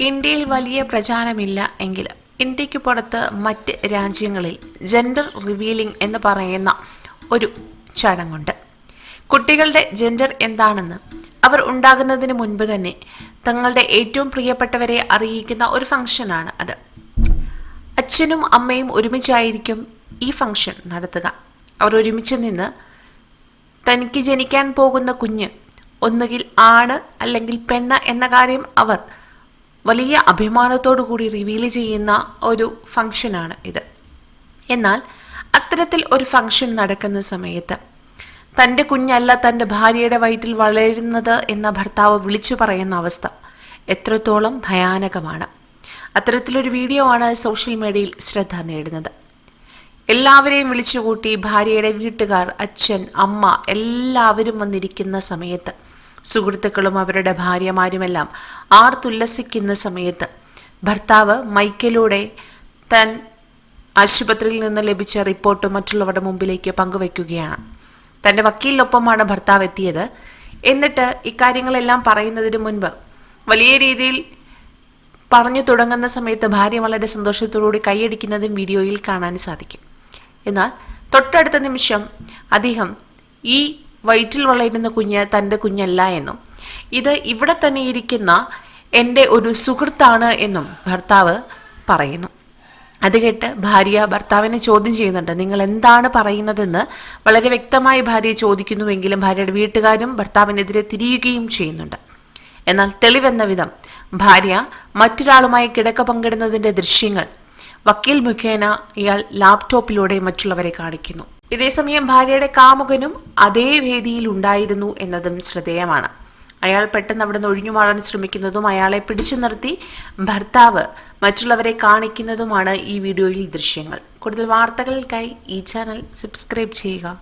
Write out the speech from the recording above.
ഇന്ത്യയിൽ വലിയ പ്രചാരമില്ല എങ്കിലും ഇന്ത്യയ്ക്ക് പുറത്ത് മറ്റ് രാജ്യങ്ങളിൽ ജെൻഡർ റിവീലിംഗ് എന്ന് പറയുന്ന ഒരു ചടങ്ങുണ്ട്. കുട്ടികളുടെ ജെൻഡർ എന്താണെന്ന് അവർ ഉണ്ടാകുന്നതിന് മുൻപ് തന്നെ തങ്ങളുടെ ഏറ്റവും പ്രിയപ്പെട്ടവരെ അറിയിക്കുന്ന ഒരു ഫംഗ്ഷനാണ് അത്. അച്ഛനും അമ്മയും ഒരുമിച്ചായിരിക്കും ഈ ഫംഗ്ഷൻ നടത്തുക. അവർ ഒരുമിച്ച് നിന്ന് തനിക്ക് ജനിക്കാൻ പോകുന്ന കുഞ്ഞ് ഒന്നുകിൽ ആണ് അല്ലെങ്കിൽ പെണ്ണ് എന്ന കാര്യം അവർ വലിയ അഭിമാനത്തോടു കൂടി റിവീൽ ചെയ്യുന്ന ഒരു ഫംഗ്ഷനാണ് ഇത്. എന്നാൽ അത്തരത്തിൽ ഒരു ഫംഗ്ഷൻ നടക്കുന്ന സമയത്ത് തന്റെ കുഞ്ഞല്ല തന്റെ ഭാര്യയുടെ വയറ്റിൽ വളരുന്നത് എന്ന ഭർത്താവ് വിളിച്ചു പറയുന്ന അവസ്ഥ എത്രത്തോളം ഭയാനകമാണ്. അത്തരത്തിലൊരു വീഡിയോ ആണ് സോഷ്യൽ മീഡിയയിൽ ശ്രദ്ധ നേടുന്നത്. എല്ലാവരെയും വിളിച്ചുകൂട്ടി ഭാര്യയുടെ വീട്ടുകാർ അച്ഛൻ അമ്മ എല്ലാവരും വന്നിരിക്കുന്ന സമയത്ത് സുഹൃത്തുക്കളും അവരുടെ ഭാര്യമാരുമെല്ലാം ആർത്തുല്ലസിക്കുന്ന സമയത്ത് ഭർത്താവ് മൈക്കിലൂടെ തൻ ആശുപത്രിയിൽ നിന്ന് ലഭിച്ച റിപ്പോർട്ട് മറ്റുള്ളവരുടെ മുമ്പിലേക്ക് പങ്കുവയ്ക്കുകയാണ് തന്റെ വക്കീലിനൊപ്പമാണ് ഭർത്താവ് എത്തിയത്. എന്നിട്ട് ഇക്കാര്യങ്ങളെല്ലാം പറയുന്നതിന് മുൻപ് വലിയ രീതിയിൽ പറഞ്ഞു തുടങ്ങുന്ന സമയത്ത് ഭാര്യ വളരെ സന്തോഷത്തോടുകൂടി കൈയടിക്കുന്നതും വീഡിയോയിൽ കാണാൻ സാധിക്കും. എന്നാൽ തൊട്ടടുത്ത നിമിഷം അദ്ദേഹം ഈ വയറ്റിൽ വളരുന്ന കുഞ്ഞ് തന്റെ കുഞ്ഞല്ല എന്നും. ഇത് ഇവിടെ തന്നെ ഇരിക്കുന്ന എന്റെ ഒരു സുഹൃത്താണ് എന്നും ഭർത്താവ് പറയുന്നു. അത് കേട്ട് ഭാര്യ ഭർത്താവിനെ ചോദ്യം ചെയ്യുന്നുണ്ട്. നിങ്ങൾ എന്താണ് പറയുന്നതെന്ന്? വളരെ വ്യക്തമായി ഭാര്യ ചോദിക്കുന്നുവെങ്കിലും ഭാര്യയുടെ വീട്ടുകാരും ഭർത്താവിനെതിരെ തിരിയുകയും ചെയ്യുന്നുണ്ട്. എന്നാൽ തെളിവെന്ന വിധം ഭാര്യ മറ്റൊരാളുമായി കിടക്ക പങ്കിടുന്നതിന്റെ ദൃശ്യങ്ങൾ വക്കീൽ മുഖേന ഇയാൾ ലാപ്ടോപ്പിലൂടെ മറ്റുള്ളവരെ കാണിക്കുന്നു. ഇതേസമയം ഭാര്യയുടെ കാമുകനും അതേ വേദിയിൽ ഉണ്ടായിരുന്നു എന്നതും ശ്രദ്ധേയമാണ്. അയാൾ പെട്ടെന്ന് അവിടെ നിന്ന് ഒഴിഞ്ഞു മാറാൻ ശ്രമിക്കുന്നതും അയാളെ പിടിച്ചു നിർത്തി ഭർത്താവ് മറ്റുള്ളവരെ കാണിക്കുന്നതുമാണ് ഈ വീഡിയോയിൽ ദൃശ്യങ്ങൾ. കൂടുതൽ വാർത്തകൾക്കായി ഈ ചാനൽ സബ്സ്ക്രൈബ് ചെയ്യുക.